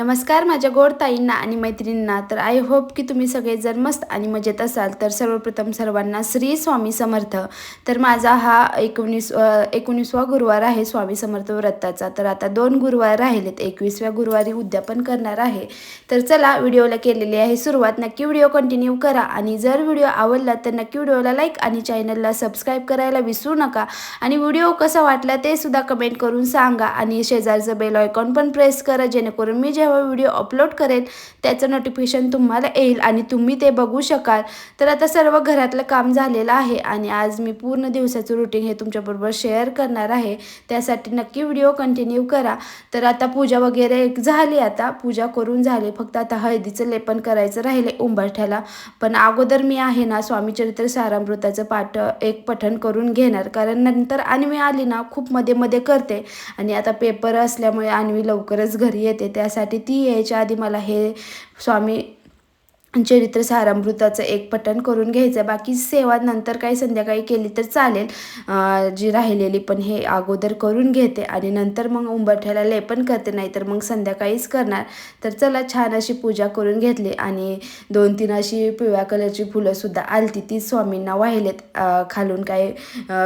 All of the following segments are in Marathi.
नमस्कार माझ्या गोड ताईंना आणि मैत्रिणींना. तर आय होप की तुम्ही सगळे जर मस्त आणि मजेत असाल तर सर्वप्रथम सर्वांना श्री स्वामी समर्थ. तर माझा हा एकोणीस एकोणीसवा गुरुवार आहे स्वामी समर्थ व्रताचा. तर आता दोन गुरुवार राहिलेत. एकवीसव्या गुरुवारी उद्यापन करणार आहे. तर चला व्हिडिओला केलेली आहे सुरुवात. नक्की व्हिडिओ कंटिन्यू करा आणि जर व्हिडिओ आवडला तर नक्की व्हिडिओला लाईक आणि चॅनलला सबस्क्राईब करायला विसरू नका. आणि व्हिडिओ कसा वाटला ते सुद्धा कमेंट करून सांगा आणि शेजारचं बेल आयकॉन पण प्रेस करा जेणेकरून मी जेव्हा व्हिडिओ अपलोड करेल त्याचं नोटिफिकेशन तुम्हाला येईल आणि तुम्ही ते बघू शकाल. तर आता सर्व घरातलं काम झालेलं आहे आणि आज मी पूर्ण दिवसाचं रुटीन हे तुमच्याबरोबर शेअर करणार आहे. त्यासाठी नक्की व्हिडिओ कंटिन्यू करा. तर आता पूजा वगैरे एक झाली आता. पूजा करून झाली. फक्त आता हळदीचं लेपन करायचं राहिले उंबरठ्याला. पण अगोदर मी आहे ना स्वामीचरित्र सारामृताचं पाठ एक पठण करून घेणार. कारण नंतर अन्वी आली ना खूप मध्ये मध्ये करते. आणि आता पेपर असल्यामुळे अन्वी लवकरच घरी येते. त्यासाठी ती यायच्या आधी मला हे स्वामी चरित्र सारामृताचं एक पठण करून घ्यायचं बाकी सेवा नंतर काही संध्याकाळी केली तर चालेल. जी राहिलेली पण हे अगोदर करून घेते आणि नंतर मग उंबरठ्याला लेपन करते नाही तर मग संध्याकाळीच करणार. तर चला छान अशी पूजा करून घेतली आणि दोन तीन अशी पिवळ्या कलरची फुलंसुद्धा आलती. ती स्वामींना वाहिलेत. खालून काही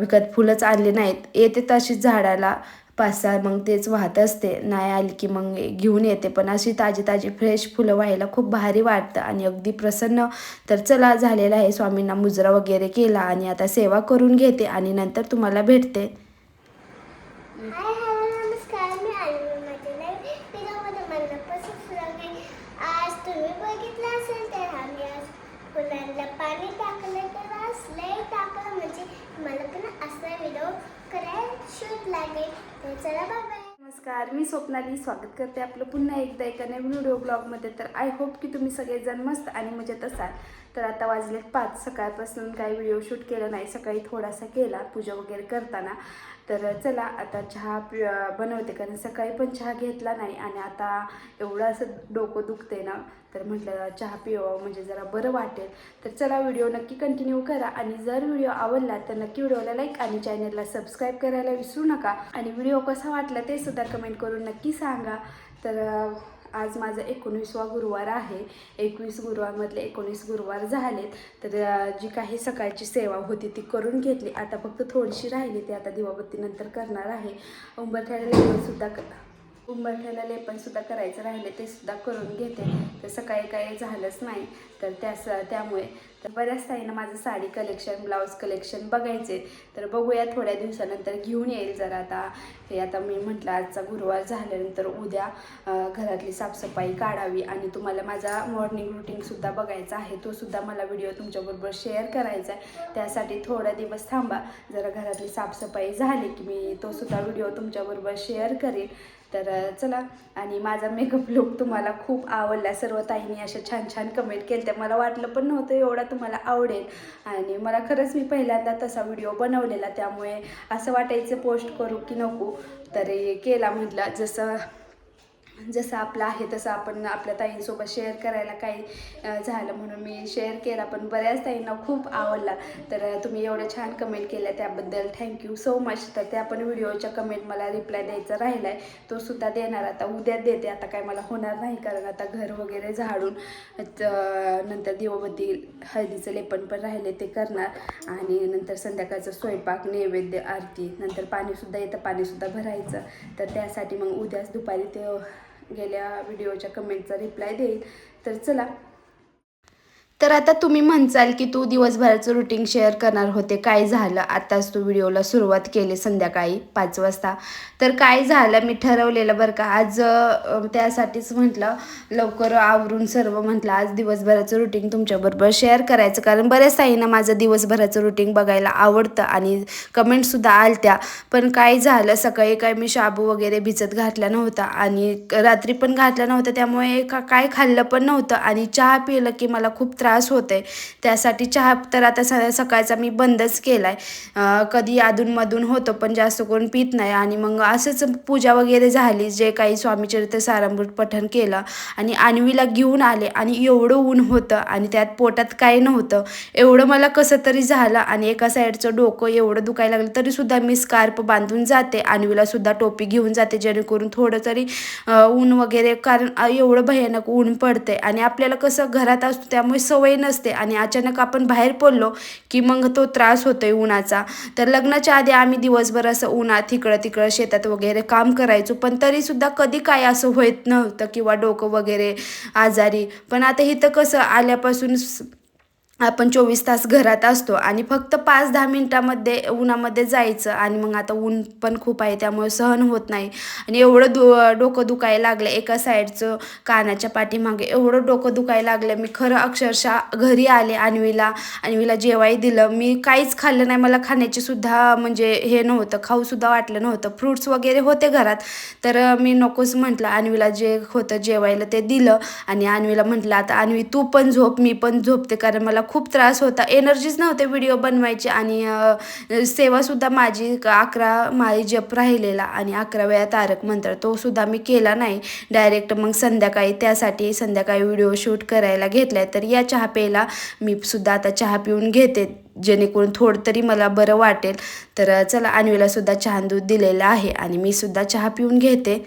विकत फुलंच आणले नाहीत. येते तशीच झाडाला पाच सहा मग तेच वाहत असते. नाही आली की मग घेऊन येते. पण अशी ताजी ताजी फ्रेश फुलं व्हायला खूप भारी वाटतं आणि अगदी प्रसन्न. तर चला झालेला आहे. स्वामींना मुजरा वगैरे केला आणि आता सेवा करून घेते आणि नंतर तुम्हाला भेटते. पाणी टाकलं. तर असलंही टाकलं. म्हणजे मला पण असा व्हिडिओ करायला शूट लागेल तर चला बाय नमस्कार मी स्वप्नाली. स्वागत करते आपलं पुन्हा एकदा एका नवीन व्हिडिओ ब्लॉगमध्ये तर आय होप की तुम्ही सगळेजण मस्त आणि मजेत असाल. तर आता वाजलेत पाच. सकाळपासून काही व्हिडिओ शूट केला नाही. सकाळी थोडासा केला पूजा वगैरे करताना. तर चला आता चहा पि बनवते कारण सकाळी पण चहा घेतला नाही आणि आता एवढं असं डोकं दुखते ना तर म्हटलं चहा पिवावं म्हणजे जरा बरं वाटेल. तर चला व्हिडिओ नक्की कंटिन्यू करा आणि जर व्हिडिओ आवडला तर नक्की व्हिडिओला लाईक आणि चॅनलला सबस्क्राईब करायला विसरू नका. आणि व्हिडिओ कसा वाटला ते सुद्धा कमेंट करून नक्की सांगा. तर आज माझा एकोणीसवा गुरुवार आहे. एकवीस गुरुवारमधले एकोणीस गुरुवार झालेत. तर जी काही सकाळची सेवा होती ती करून घेतली. आता फक्त थोडीशी राहिली ती आता दिवाबत्तीनंतर करणार आहे. उंबरठ्याला सुद्धा उंबरठ्याला लेपनसुद्धा करायचं राहिले ते सुद्धा करून घेते. तर सकाळी काही झालंच नाही. तर त्यास त्यामुळे तर बऱ्याच ताईनं माझं साडी कलेक्शन ब्लाऊज कलेक्शन बघायचे. तर बघूया थोड्या दिवसानंतर घेऊन येईल जरा आता. हे आता मी म्हटलं आजचा गुरुवार झाल्यानंतर उद्या घरातली साफसफाई काढावी आणि तुम्हाला माझा मॉर्निंग रुटीनसुद्धा बघायचा आहे. तो सुद्धा मला व्हिडिओ तुमच्याबरोबर शेअर करायचा आहे. त्यासाठी थोडा दिवस थांबा. जरा घरातली साफसफाई झाली की मी तो सुद्धा व्हिडिओ तुमच्याबरोबर शेअर करेन. तर चला. आणि माझा मेकअप लुक तुम्हाला खूप आवडला. सर्व ताईंनी अशा छान छान कमेंट केल्या त्या मला वाटलं पण नव्हतं एवढा तुम्हाला आवडेल. आणि मला खरंच मी पहिल्यांदा तसा व्हिडिओ बनवलेला. त्यामुळे असं वाटायचं पोस्ट करू की नको. तरी केला म्हटलं. जसं जसं आपलं आहे तसं आपण आपल्या ताईंसोबत शेअर करायला काही झालं म्हणून मी शेअर केला. पण बऱ्याच ताईंना खूप आवडला. तर तुम्ही एवढं छान कमेंट केल्या त्याबद्दल थँक्यू सो मच तर त्या पण व्हिडिओच्या कमेंट मला रिप्लाय द्यायचा राहिला आहे तो सुद्धा देणार. आता उद्या देते. आता काय मला होणार नाही. कारण आता घर वगैरे झाडून नंतर दिवाबत्ती हळदीचं लेपन पण राहिले ते करणार. आणि नंतर संध्याकाळचं स्वयंपाक नैवेद्य आरती नंतर पाणीसुद्धा येतं. पाणीसुद्धा भरायचं. तर त्यासाठी मग उद्याच दुपारी ते गेल्या व्हिडिओच्या कमेंटचा रिप्लाय देईल. तर चला तर आता तुम्ही म्हणचाल की तू दिवसभराचं रुटीन शेअर करणार होते. काय झालं? आताच तू व्हिडिओला सुरुवात केली संध्याकाळी पाच वाजता. तर काय झालं? मी ठरवलेलं बरं का आज त्यासाठीच म्हटलं लवकर आवरून सर्व म्हटलं आज दिवसभराचं रुटीन तुमच्याबरोबर शेअर करायचं. कारण बऱ्याच ताईंना माझं दिवसभराचं रुटीन बघायला आवडतं आणि कमेंटसुद्धा आलत्या. पण काय झालं? सकाळी काय मी शाबू वगैरे भिजत घातला नव्हता आणि रात्री पण घातला नव्हता. त्यामुळे का काय खाल्लं पण नव्हतं आणि चहा पिलं की मला खूप त्रास त्रास होते त्यासाठी चहा तर आता स सकाळचा मी बंदच केला आहे कधी अधूनमधून होतो पण जास्त करून पित नाही. आणि मग असंच पूजा वगैरे झाली जे काही स्वामीचरित्र सारामृत पठण केलं आणि आणवीला घेऊन आले आणि एवढं ऊन होतं आणि त्यात पोटात काही नव्हतं. एवढं मला कसं तरी झालं आणि एका साईडचं डोकं एवढं दुखायला लागलं तरीसुद्धा मी स्कार्प बांधून जाते. आणवीला सुद्धा टोपी घेऊन जाते जेणेकरून थोडं तरी ऊन वगैरे कारण एवढं भयानक ऊन पडते आणि आपल्याला कसं घरात असतो त्यामुळे सवय नसते आणि अचानक आपण बाहेर पडलो की मग तो त्रास होतोय उन्हाचा. तर लग्नाच्या आधी आम्ही दिवसभर असं उन्हात इकडं तिकडं शेतात वगैरे काम करायचो पण तरीसुद्धा कधी काय असं होत नव्हतं किंवा डोकं वगैरे आजारी. पण आता इथं कसं आल्यापासून आपण चोवीस तास घरात असतो आणि फक्त पाच दहा मिनटामध्ये उन्हामध्ये जायचं आणि मग आता ऊन पण खूप आहे त्यामुळे सहन होत नाही. आणि एवढं दु डोकं दुखायला लागलं एका साईडचं कानाच्या पाठीमागे एवढं डोकं दुखायला लागलं. मी खरं अक्षरशः घरी आले अन्वीला अन्वीला जेवाय दिलं. मी काहीच खाल्लं नाही. मला खाण्याची सुद्धा म्हणजे हे नव्हतं खाऊसुद्धा वाटलं नव्हतं. फ्रूट्स वगैरे होते घरात. तर मी नकोच म्हटलं आणवीला जे होतं जेवायला ते दिलं. आणि अन्वीला म्हटलं आता आणवी तू पण झोप मी पण झोपते कारण मला खूप त्रास होता. एनर्जीच नव्हते व्हिडिओ बनवायची आणि सेवासुद्धा माझी अकरा माळी जप राहिलेला आणि अकरा वेळा तारक मंत्र तोसुद्धा मी केला नाही. डायरेक्ट मग संध्याकाळी त्यासाठी संध्याकाळी व्हिडिओ शूट करायला घेतलाय. तर या चहा प्यायला मी सुद्धा आता चहा पिऊन घेते. जेणेकरून थोडं तरी मला बरं वाटेल. तर चला अन्वीला चहा दूध दिलेलं आहे आणि मी सुद्धा चहा पिऊन घेते.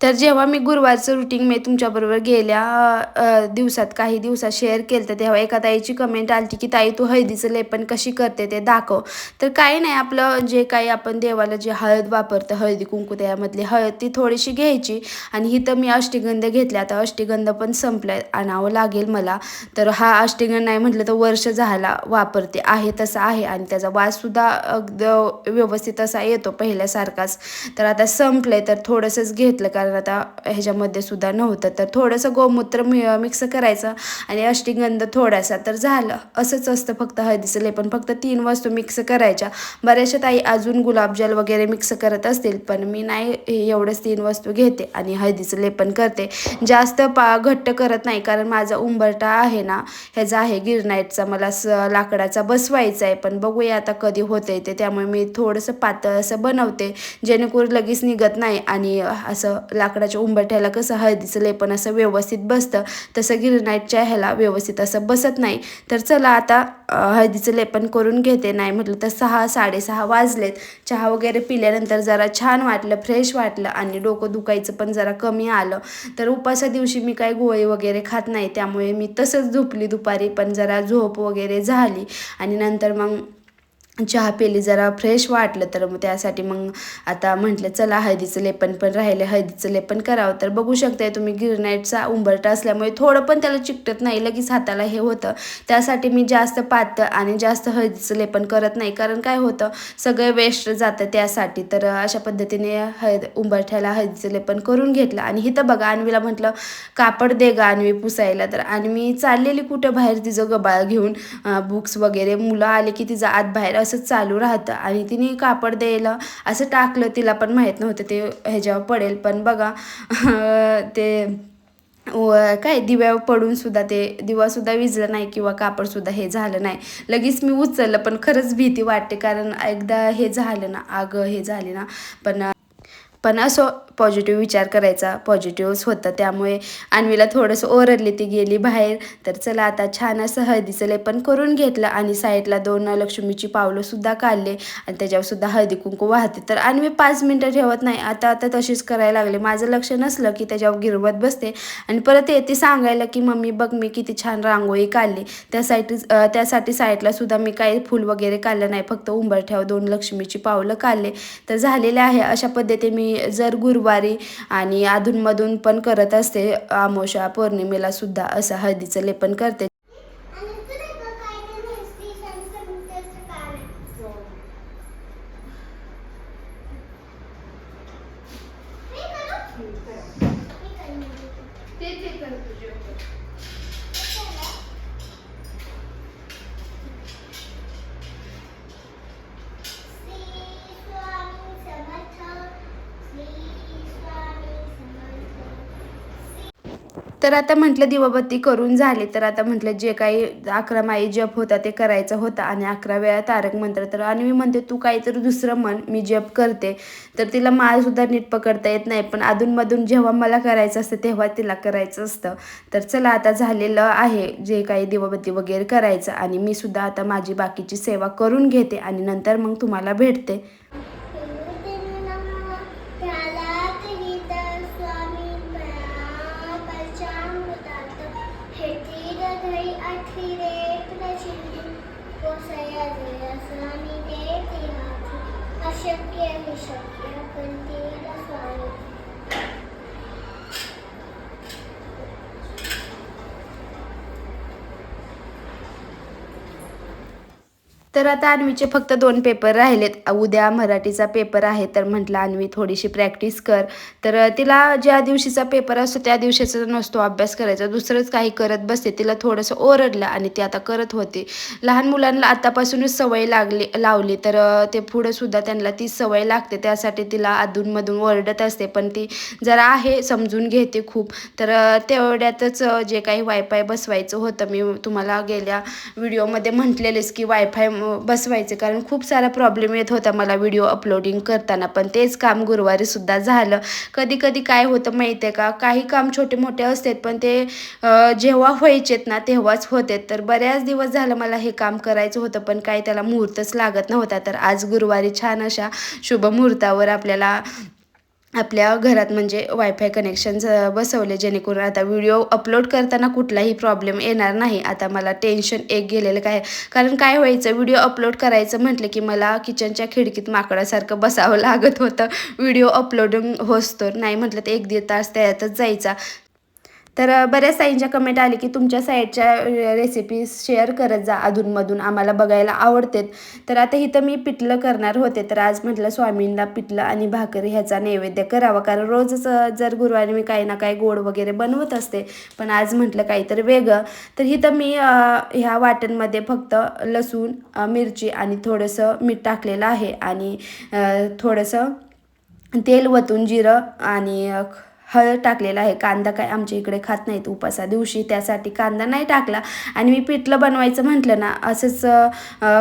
तर जेव्हा मी गुरुवारचं रुटीन मी तुमच्याबरोबर गेल्या दिवसात काही दिवसात शेअर केलं तर तेव्हा एका ताईची कमेंट आली की ताई तू हळदीचं लेपन कशी करते ते दाखव. तर काही नाही आपलं जे काही आपण देवाला जे हळद वापरतं हळदी कुंकू त्यामधली हळद ती थोडीशी घ्यायची आणि इथं मी अष्टीगंध घेतले. आता अष्टीगंध पण संपलाय आणावं लागेल मला. तर हा अष्टीगंध नाही म्हटलं तर वर्ष झाला वापरते आहे तसा आहे आणि त्याचा वाससुद्धा अगदी व्यवस्थित असा येतो पहिल्यासारखाच. तर आता संपलंय तर थोडंसंच घेतलं कारण आता ह्याच्यामध्ये सुद्धा नव्हतं. तर थोडंसं गोमूत्र मि मिक्स करायचं आणि अष्टीगंध थोडासा तर झालं. असंच असतं फक्त हळदीचं लेपन. फक्त तीन वस्तू मिक्स करायच्या. बऱ्याचशा ताई अजून गुलाबजल वगैरे मिक्स करत असतील पण मी नाही हे एवढंच तीन वस्तू घेते आणि हळदीचं लेपन करते. जास्त पा घट्ट करत नाही कारण माझा उंबरटा आहे ना ह्याचा आहे गिरनाईटचा. मला स लाकडाचा बसवायचा आहे पण बघूया आता कधी होते ते. त्यामुळे मी थोडंसं पातळ असं बनवते जेणेकरून लगेच निघत नाही आणि असं लाकडाच्या उंबरठ्याला कसं हळदीचं लेपन असं व्यवस्थित बसतं तसं गिरनाईटच्या ह्याला व्यवस्थित असं बसत नाही. तर चला आता हळदीचं लेपन करून घेते. नाही म्हटलं तर सहा साडेसहा वाजलेत. चहा वगैरे पिल्यानंतर जरा छान वाटलं फ्रेश वाटलं आणि डोकं दुखायचं पण जरा कमी आलं. तर उपासा दिवशी मी काही गोळी वगैरे खात नाही त्यामुळे मी तसंच झोपली दुपारी पण जरा झोप वगैरे झाली. आणि नंतर मग चहा पेली जरा फ्रेश वाटलं तर मग त्यासाठी मग आता म्हटलं चला हळदीचं लेपन पण राहिले हळदीचं लेपन करावं तर बघू शकताय तुम्ही गिरनाईटचा उंबरटा असल्यामुळे थोडं पण त्याला चिकटत नाही लगेच हाताला हे होतं. त्यासाठी मी जास्त पातळ आणि जास्त हळदीचं लेपन करत नाही कारण काय होतं सगळं वेस्ट जातं त्यासाठी. तर अशा पद्धतीने हळद उंबरठ्याला हळदीचं लेपन करून घेतलं. आणि इथं बघा अन्वीला म्हटलं कापड दे गा अन्वी पुसायला. तर अन्वी चाललेली कुठं बाहेर तिचं गबाळ घेऊन बुक्स वगैरे. मुलं आले की तिचं आत बाहेर असं चालू राहतं. आणि तिने कापड द्यायला असं टाकलं तिला पण माहीत नव्हतं ते ह्याच्यावर पडेल. पण बघा ते व काय दिव्यावर पडून सुद्धा ते दिवासुद्धा विजला नाही किंवा कापडसुद्धा हे झालं नाही. लगेच मी उचललं पण खरंच भीती वाटते. कारण एकदा हे झालं ना आग हे झाली ना. पण पण असो पॉझिटिव्ह विचार करायचा. पॉझिटिव्हच होतं. त्यामुळे अन्वीला थोडंसं ओरडली ती गेली बाहेर. तर चला आता छान असं हळदीचं लेपन करून घेतलं. आणि साईडला दोन लक्ष्मीची पावलंसुद्धा काढले. आणि त्याच्यावरसुद्धा हळदी कुंकू वाहते. तर अन्वी पाच मिनटं ठेवत नाही. आता आता तशीच करायला लागले. माझं लक्ष नसलं की त्याच्यावर गिरवत बसते. आणि परत येते सांगायला की मम्मी बघ मी किती छान रांगोळी काढली. त्यासाठी त्यासाठी साईडला सुद्धा मी काही फूल वगैरे काढलं नाही. फक्त उंबरठ्यावर दोन लक्ष्मीची पावलं काढले. तर झालेले आहे. अशा पद्धतीने मी जर गुरुवारी आणि अधूनमधून पण करत असते आमोशा पौर्णिमेला सुद्धा असं हळदीचं लेपन करते. तर आता म्हटलं दिवाबत्ती करून झाली. तर आता म्हटलं जे काही अकरा माई जप होता ते करायचं होतं आणि अकरा वेळा तारक मंत्र. तर आणि मी म्हणते तू काहीतरी दुसरं म्हण मी जप करते. तर तिला माळसुद्धा नीट पकडता येत नाही. पण अधूनमधून जेव्हा मला करायचं असतं तेव्हा तिला करायचं असतं. तर चला आता झालेलं आहे जे काही दिवाबत्ती वगैरे करायचं. आणि मी सुद्धा आता माझी बाकीची सेवा करून घेते आणि नंतर मग तुम्हाला भेटते. friend. तर आता अन्वीचे फक्त दोन पेपर राहिलेत. उद्या मराठीचा पेपर आहे तर म्हटलं अन्वी थोडीशी प्रॅक्टिस कर. तर तिला ज्या दिवशीचा पेपर असतो त्या दिवशीचा नसतो अभ्यास करायचा दुसरंच काही करत बसते. तिला थोडंसं ओरडलं आणि ती आता करत होती. लहान मुलांना आतापासूनच सवय लागली लावली तर ते पुढं सुद्धा त्यांना ती सवय लागते. त्यासाठी तिला अधूनमधून ओरडत असते पण ती जरा आहे समजून घेते खूप. तर तेवढ्यातच जे काही वायफाय बसवायचं होतं मी तुम्हाला गेल्या व्हिडिओमध्ये म्हटलेलेच की वायफाय बसवायचे. कारण खूप सारा प्रॉब्लेम येत होता मला व्हिडिओ अपलोडिंग करताना. पण तेच काम गुरुवारी सुद्धा झालं. कधी कधी काय होतं माहिती आहे का? काही काम छोटे मोठे असतात पण ते जेव्हा व्हायचेत ना तेव्हाच होते तर बऱ्याच दिवस झालं मला हे काम करायचं होतं पण काही त्याला मुहूर्तच लागत नव्हता. तर आज गुरुवारी छान अशा शुभ मुहूर्तावर आपल्याला आपल्या घरात म्हणजे वायफाय कनेक्शन बसवले जेणेकरून आता व्हिडिओ अपलोड करताना कुठलाही प्रॉब्लेम येणार नाही. आता मला टेन्शन एक गेलेलं काय? कारण काय व्हायचं? व्हिडिओ अपलोड करायचं म्हटलं की मला किचनच्या खिडकीत माकडासारखं बसावं लागत होतं. व्हिडिओ अपलोडिंग होस्तोर नाही म्हटलं तर एक दीड तास त्यातच जायचा. तर बऱ्याच ताईंच्या कमेंट आली की तुमच्या साईडच्या रेसिपी शेअर करत जा अधूनमधून. आम्हाला बघायला आवडतेत. तर आता इथं मी पिठलं करणार होते. तर आज म्हटलं स्वामींना पिठलं आणि भाकरी ह्याचा नैवेद्य करावा. कारण रोजच जर गुरुवारी मी काही ना काही गोड वगैरे बनवत असते पण आज म्हटलं काहीतरी वेगळं. तर इथं मी ह्या वाटणमध्ये फक्त लसूण मिरची आणि थोडंसं मीठ टाकलेलं आहे. आणि थोडंसं तेल वतून जिरं आणि हळद टाकलेलं आहे. कांदा काय आमच्या इकडे खात नाहीत उपासा दिवशी त्यासाठी कांदा नाही टाकला. आणि मी पिठलं बनवायचं म्हटलं ना असंच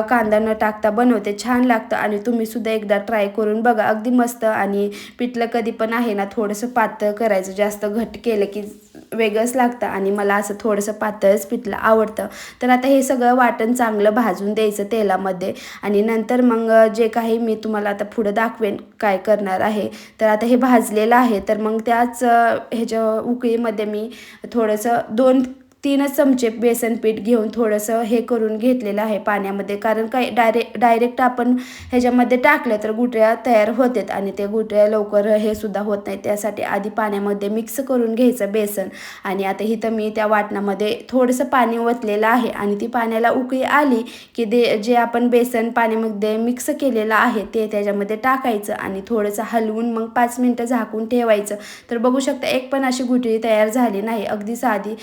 कांदा न टाकता बनवते. छान लागतं आणि तुम्ही सुद्धा एकदा ट्राय करून बघा. अगदी मस्त आणि पिठलं कधी पण आहे ना थोडंसं पातळ करायचं. जास्त घट केलं की वेगळंच लागतं आणि मला असं थोडंसं पातळच पिठलं आवडतं. तर आता हे सगळं वाटण चांगलं भाजून द्यायचं तेलामध्ये आणि नंतर मग जे काही मी तुम्हाला आता पुढं दाखवेन काय करणार आहे तर आता हे भाजलेलं आहे. तर मग त्याच ह्याच्या उकळीमध्ये मी थोडंसं दोन तीनच चमचे बेसन पीठ घेऊन थोडंसं हे करून घेतलेलं आहे पाण्यामध्ये. कारण काय डायरेक्ट डायरेक्ट आपण ह्याच्यामध्ये टाकलं तर गुटऱ्या तयार होतात आणि ते गुटऱ्या लवकर हे सुद्धा होत नाही त्यासाठी आधी पाण्यामध्ये मिक्स करून घ्यायचं बेसन आणि आता इथं मी त्या वाटणामध्ये थोडंसं पाणी ओतलेलं आहे आणि ती पाण्याला उकळी आली की दे जे आपण बेसन पाण्यामध्ये मिक्स केलेलं आहे ते त्याच्यामध्ये टाकायचं आणि थोडंसं हलवून मग पाच मिनटं झाकून ठेवायचं. तर बघू शकता एक पण अशी गुटळी तयार झाली नाही. अगदी साधी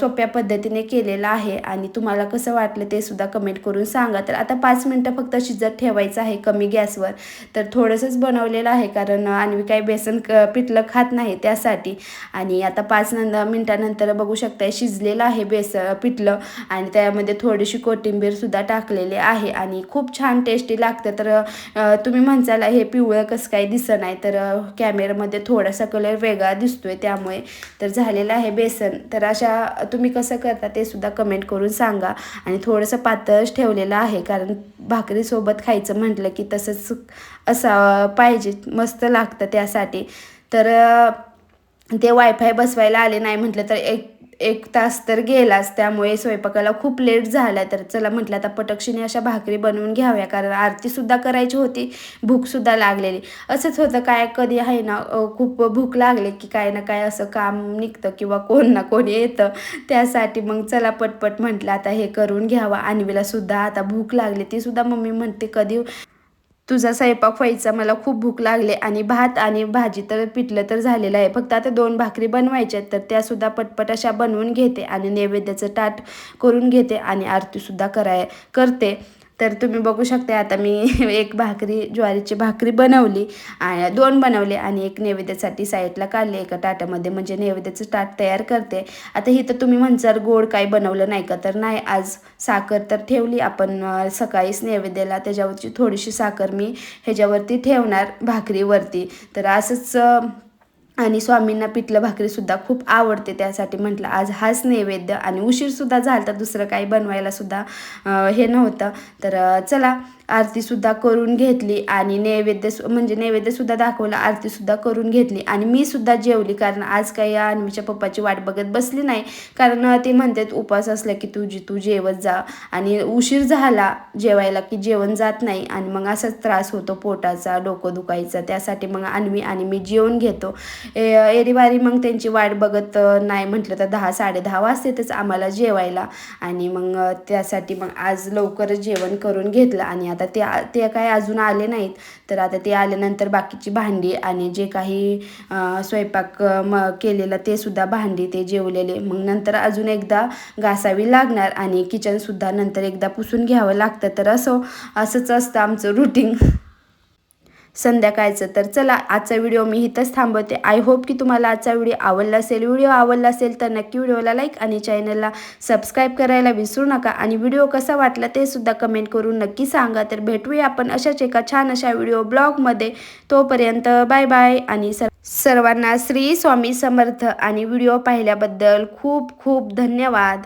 सोप सोप्या पद्धतीने केलेलं आहे आणि तुम्हाला कसं वाटलं ते सुद्धा कमेंट करून सांगा. तर आता पाच मिनटं फक्त शिजत ठेवायचं आहे कमी गॅसवर. तर थोडंसंच बनवलेलं आहे कारण आणि काही बेसन क पिठलं खात नाही त्यासाठी. आणि आता पाच नंतर मिनटानंतर बघू शकता शिजलेलं आहे बेस पिठलं आणि त्यामध्ये थोडीशी कोथिंबीरसुद्धा टाकलेली आहे आणि खूप छान टेस्टी लागतं. तर तुम्ही म्हणसाल हे पिवळं कसं काही दिसत नाही. तर कॅमेरामध्ये थोडासा कलर वेगळा दिसतोय त्यामुळे. तर झालेलं आहे बेसन. तर अशा तुम्ही तुम्ही कसं करता ते सुद्धा कमेंट करून सांगा. आणि थोडंसं पातळच ठेवलेलं आहे. कारण भाकरीसोबत खायचं म्हटलं की तसंच असा पाहिजे. मस्त लागतं त्यासाठी. तर ते वायफाय बसवायला आले नाही म्हटलं तर एक एक तास तर गेलाच त्यामुळे स्वयंपाकाला खूप लेट झाला. तर चला म्हटलं आता पटक्षिणी अशा भाकरी बनवून घ्याव्या कारण आरतीसुद्धा करायची होती भूकसुद्धा लागलेली. असंच होतं काय कधी आहे ना खूप भूक लागली की काय ना काय असं काम निघतं किंवा कोण ना कोण येतं. त्यासाठी मग चला पटपट म्हटलं आता हे करून घ्यावं. आणवीलासुद्धा आता भूक लागली तीसुद्धा मम्मी म्हणते कधी तुझा स्वयंपाक व्हायचा मला खूप भूक लागली आणि भात आणि भाजी तर पिठलं तर झालेलं आहे. फक्त आता दोन भाकरी बनवायच्या आहेत तर त्यासुद्धा पटपट अशा बनवून घेते आणि नैवेद्याचं ताट करून घेते आणि आरतीसुद्धा कराय करते. तर तुम्ही बघू शकता आता मी एक भाकरी ज्वारीची भाकरी बनवली आणि दोन बनवले आणि एक नैवेद्यासाठी साईडला काढले एका ताटामध्ये म्हणजे नैवेद्याचं ताट तयार करते. आता इथं तुम्ही म्हणसाल गोड काही बनवलं नाही का तर नाही आज साखर तर ठेवली. आपण सकाळीच नैवेद्याला त्याच्यावरची थोडीशी साखर मी ह्याच्यावरती ठेवणार भाकरीवरती. तर असंच आणि स्वामींना पिठलं भाकरीसुद्धा खूप आवडते त्यासाठी म्हटलं आज हाच नैवेद्य. आणि उशीरसुद्धा झाला तर दुसरं काही बनवायलासुद्धा हे नव्हतं. तर चला आरतीसुद्धा करून घेतली आणि नैवेद्य सु- म्हणजे नैवेद्यसुद्धा दाखवला आरतीसुद्धा करून घेतली आणि मी सुद्धा जेवली. कारण आज काही अन्वीच्या पप्पाची वाट बघत बसली नाही. कारण ते म्हणतात उपवास असला की तुझी तू जेवत जा. आणि उशीर झाला जेवायला की जेवण जात नाही. आणि मग असाच त्रास होतो पोटाचा डोकं दुखायचा. त्यासाठी मग अन्वी आणि मी जेवण घेतो. ए- एरीवारी मग त्यांची वाट बघत नाही म्हटलं तर दहा साडे दहा वाजतेच आम्हाला जेवायला. आणि मग त्यासाठी मग आज लवकरच जेवण करून घेतलं आणि आता ते ते काय अजून आले नाहीत. तर आता ते आल्यानंतर बाकीची भांडी आणि जे काही स्वयंपाक म केलेलं ते सुद्धा भांडी ते जेवलेले. मग नंतर अजून एकदा घासावी लागणार आणि किचनसुद्धा नंतर एकदा पुसून घ्यावं लागतं. तर असं असंच असतं आमचं रुटीन संध्याकाळचं. तर चला आजचा व्हिडिओ मी इथंच थांबवते. आय होप की तुम्हाला आजचा व्हिडिओ आवडला असेल. व्हिडिओ आवडला असेल तर नक्की व्हिडिओला लाईक आणि चॅनलला सबस्क्राईब करायला विसरू नका. आणि व्हिडिओ कसा वाटला ते सुद्धा कमेंट करून नक्की सांगा. तर भेटूया आपण अशाच एका छान अशा व्हिडिओ ब्लॉगमध्ये तोपर्यंत बाय बाय आणि सर सर्वांना श्री स्वामी समर्थ. आणि व्हिडिओ पाहिल्याबद्दल खूप खूप धन्यवाद.